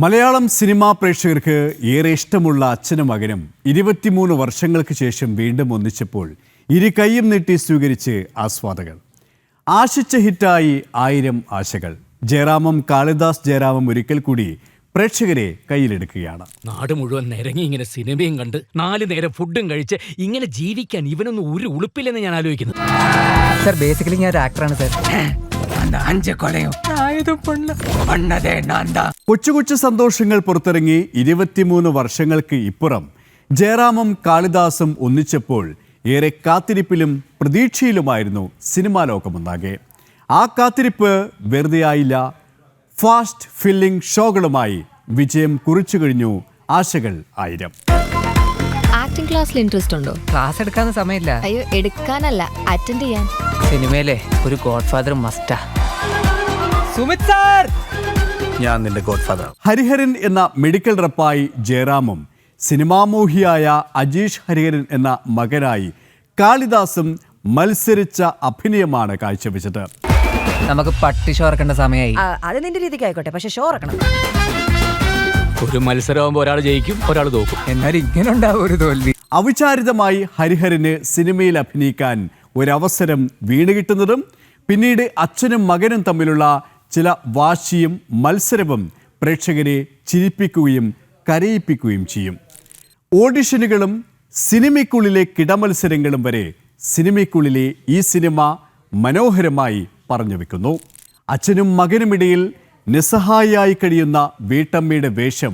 Malayalam cinema പ്രേക്ഷകർക്ക് ഏറെ ഇഷ്ടമുള്ള അച്ഛനും മകനും ഇരുപത്തിമൂന്ന് വർഷങ്ങൾക്ക് ശേഷം വീണ്ടും ഒന്നിച്ചപ്പോൾ ഇരു കൈയും നീട്ടി സ്വീകരിച്ച് ആസ്വാദകർ ആശിച്ച ഹിറ്റായി ആയിരം ആശകൾ ജയറാമം കാളിദാസ് ജയറാമം ഒരിക്കൽ കൂടി പ്രേക്ഷകരെ കയ്യിലെടുക്കുകയാണ് നാട് മുഴുവൻ നിരങ്ങി ഇങ്ങനെ സിനിമയും കണ്ട് നാല് നേരം ഫുഡും കഴിച്ച് ഇങ്ങനെ ജീവിക്കാൻ ഇവനൊന്നും ഒരു ഉളുപ്പില്ലെന്ന് ഞാൻ ആലോചിക്കുന്നു സാർ ബേസിക്കലി ഞാൻ ഒരു ആക്ടറാണ് സാർ அந்த அஞ்சு கொலையும் பண்ணதே நான் தான் കൊച്ചു കൊച്ചു സന്തോഷങ്ങൾ പുറത്തിറങ്ങി ഇരുപത്തിമൂന്ന് വർഷങ്ങൾക്ക് ഇപ്പുറം ജയറാമും കാളിദാസും ഒന്നിച്ചപ്പോൾ ഏറെ കാത്തിരിപ്പിലും പ്രതീക്ഷയിലുമായിരുന്നു സിനിമാ ലോകമൊന്നാകെ. ആ കാത്തിരിപ്പ് വെറുതെയായില്ല ഫാസ്റ്റ് ഫില്ലിംഗ് ഷോകളുമായി വിജയം കുറിച്ചു കഴിഞ്ഞു ആശകൾ ആയിരം. ആക്ടിംഗ് ക്ലാസ്സിൽ ഇൻട്രസ്റ്റ് ഉണ്ടോ? ക്ലാസ് എടുക്കാൻ സമയമില്ല. അയ്യോ എടുക്കാനല്ല അറ്റൻഡ് ചെയ്യാൻ. സിനിമയിലെ ഒരു ഗോഡ്ഫാദർ മസ്റ്റാ സുമിത് സാർ! ഞാൻ നിന്റെ ഗോഡ് ഫാദർ ഹരിഹരൻ എന്ന മെഡിക്കൽ റപ്പായി ജയറാമും സിനിമാമോഹിയായ അജീഷ് ഹരിഹരൻ എന്ന മകനായി കാളിദാസും മത്സരിച്ച അഭിനയമാണ് കാഴ്ചവെച്ചത്. നമുക്ക് പട്ടി ഷോ ഇറക്കേണ്ട സമയമായി അത് നിന്റെ രീതിക്ക് ആയിക്കോട്ടെ പക്ഷെ ഷോ ഇറക്കണം. ഒരു മത്സരമാകുമ്പോൾ ഒരാൾ ജയിക്കും ഒരാൾ തോക്കും. എന്നാൽ ഇങ്ങനെ ഉണ്ടാവും ഒരു തോൽവി. അവിചാരിതമായി ഹരിഹരന് സിനിമയിൽ അഭിനയിക്കാൻ ഒരവസരം വീണ് കിട്ടുന്നതും പിന്നീട് അച്ഛനും മകനും തമ്മിലുള്ള ചില വാശിയും മത്സരവും പ്രേക്ഷകരെ ചിരിപ്പിക്കുകയും കരയിപ്പിക്കുകയും ചെയ്യും. ഓഡിഷനുകളും സിനിമയ്ക്കുള്ളിലെ കിടമത്സരങ്ങളും വരെ സിനിമയ്ക്കുള്ളിലെ ഈ സിനിമ മനോഹരമായി പറഞ്ഞു വെക്കുന്നു. അച്ഛനും മകനുമിടയിൽ നിസ്സഹായിയായി കഴിയുന്ന വീട്ടമ്മയുടെ വേഷം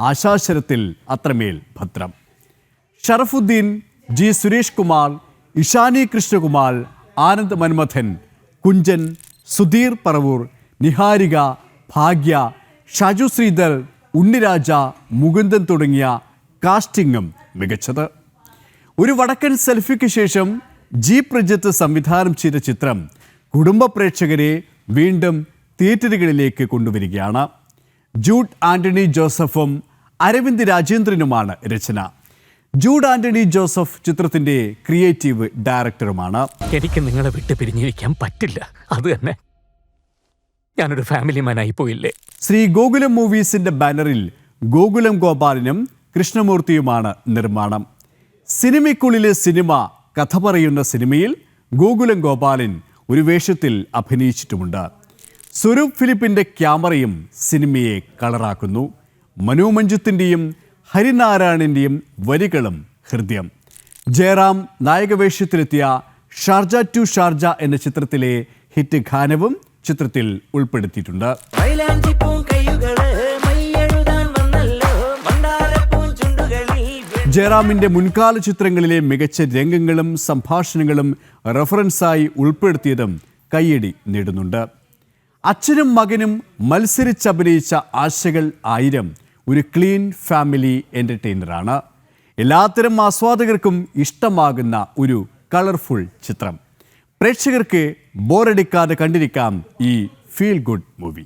ആശാശരത്തിൽ അത്രമേൽ ഭദ്രം. ഷറഫുദ്ദീൻ ജി സുരേഷ് കുമാർ ഇഷാനി കൃഷ്ണകുമാർ ആനന്ദ് മന്മഥൻ കുഞ്ചൻ സുധീർ പറവൂർ നിഹാരിക ഭാഗ്യ ഷജു ശ്രീധർ ഉണ്ണിരാജ മുകുന്ദൻ തുടങ്ങിയ കാസ്റ്റിംഗും മികച്ചത്. ഒരു വടക്കൻ സെൽഫിക്ക് ശേഷം ജി പ്രജിത്ത് സംവിധാനം ചെയ്ത ചിത്രം കുടുംബ പ്രേക്ഷകരെ വീണ്ടും തിയേറ്ററുകളിലേക്ക് കൊണ്ടുവരികയാണ്. ജൂഡ് ആന്റണി ജോസഫും അരവിന്ദ് രാജേന്ദ്രനുമാണ് രചന. ജൂഡ് ആന്റണി ജോസഫ് ചിത്രത്തിന്റെ ക്രിയേറ്റീവ് ഡയറക്ടറുമാണ്. എനിക്ക് നിങ്ങളെ വിട്ട് പിരിഞ്ഞിരിക്കാൻ പറ്റില്ല. അത് തന്നെ ഞാനൊരു ഫാമിലി മാനായി പോയില്ലേ ശ്രീ ഗോകുലം മൂവീസിന്റെ ബാനറിൽ ഗോകുലം ഗോപാലനും കൃഷ്ണമൂർത്തിയുമാണ് നിർമ്മാണം. സിനിമയ്ക്കുള്ളിലെ സിനിമ കഥ പറയുന്ന സിനിമയിൽ ഗോകുലം ഗോപാലൻ ഒരു വേഷത്തിൽ അഭിനയിച്ചിട്ടുമുണ്ട്. സ്വരൂപ് ഫിലിപ്പിന്റെ ക്യാമറയും സിനിമയെ കളറാക്കുന്നു. മനു ഹരിനാരായണിന്റെയും ഹരിനാരായണന്റെയും വരികളും ഹൃദയം. ജയറാം നായകവേഷത്തിലെത്തിയ ഷാർജ ടു ഷാർജ എന്ന ചിത്രത്തിലെ ഹിറ്റ് ഗാനവും ചിത്രത്തിൽ ഉൾപ്പെടുത്തിയിട്ടുണ്ട്. ജയറാമിന്റെ മുൻകാല ചിത്രങ്ങളിലെ മികച്ച രംഗങ്ങളും സംഭാഷണങ്ങളും റെഫറൻസായി ഉൾപ്പെടുത്തിയതും കയ്യടി നേടുന്നുണ്ട്. അച്ഛനും മകനും മത്സരിച്ചഭിനയിച്ച ആശകൾ ആയിരം ഒരു ക്ലീൻ ഫാമിലി എന്റർടൈനറാണ് എല്ലാത്തരം ആസ്വാദകർക്കും ഇഷ്ടമാകുന്ന ഒരു കളർഫുൾ ചിത്രം. പ്രേക്ഷകർക്ക് ബോറടിക്കാതെ കണ്ടിരിക്കാം ഈ ഫീൽ ഗുഡ് മൂവി.